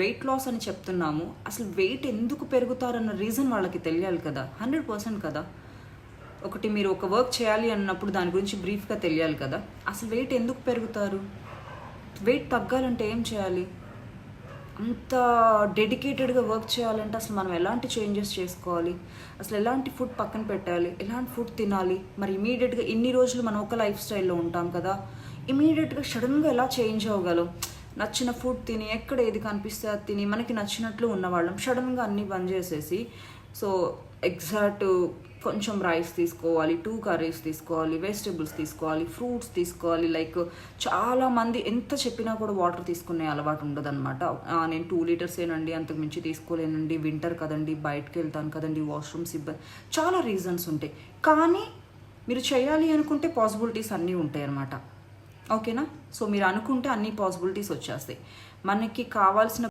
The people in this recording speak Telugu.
వెయిట్ లాస్ అని చెప్తున్నాము. అసలు వెయిట్ ఎందుకు పెరుగుతారన్న రీజన్ వాళ్ళకి తెలియాలి కదా. హండ్రెడ్ పర్సెంట్ కదా. ఒకటి మీరు ఒక వర్క్ చేయాలి అన్నప్పుడు దాని గురించి బ్రీఫ్గా తెలియాలి కదా. అసలు వెయిట్ ఎందుకు పెరుగుతారు? వెయిట్ తగ్గాలంటే ఏం చేయాలి? అంత డెడికేటెడ్గా వర్క్ చేయాలంటే అసలు మనం ఎలాంటి చేంజెస్ చేసుకోవాలి? అసలు ఎలాంటి ఫుడ్ పక్కన పెట్టాలి? ఎలాంటి ఫుడ్ తినాలి? మరి ఇమీడియట్గా ఇన్ని రోజులు మనం ఒక లైఫ్ స్టైల్లో ఉంటాం కదా. ఇమీడియట్గా సడన్గా ఎలా చేంజ్ అవ్వగలం? నచ్చిన ఫుడ్ తిని ఎక్కడ ఏది కనిపిస్తే అది తిని మనకి నచ్చినట్లు ఉన్నవాళ్ళం. సడన్గా అన్నీ బంద్ చేసేసి సో ఎగ్జాక్ట్ కొంచెం రైస్ తీసుకోవాలి టూ కర్రీస్ తీసుకోవాలి వెజిటేబుల్స్ తీసుకోవాలి ఫ్రూట్స్ తీసుకోవాలి. లైక్ చాలామంది ఎంత చెప్పినా కూడా వాటర్ తీసుకునే అలవాటు ఉండదన్నమాట. నేను టూ లీటర్స్ ఏనండి అంతకు మించి తీసుకోలేనండి. వింటర్ కదండి బయటకు వెళ్తాను కదండి వాష్రూమ్స్ ఇబ్బంది చాలా రీజన్స్ ఉంటాయి. కానీ మీరు చేయాలి అనుకుంటే పాసిబిలిటీస్ అన్నీ ఉంటాయి అన్నమాట ఓకేనా? సో మీరు అనుకుంటే అన్ని పాసిబిలిటీస్ వచ్చేస్తాయి. మనకి కావాల్సిన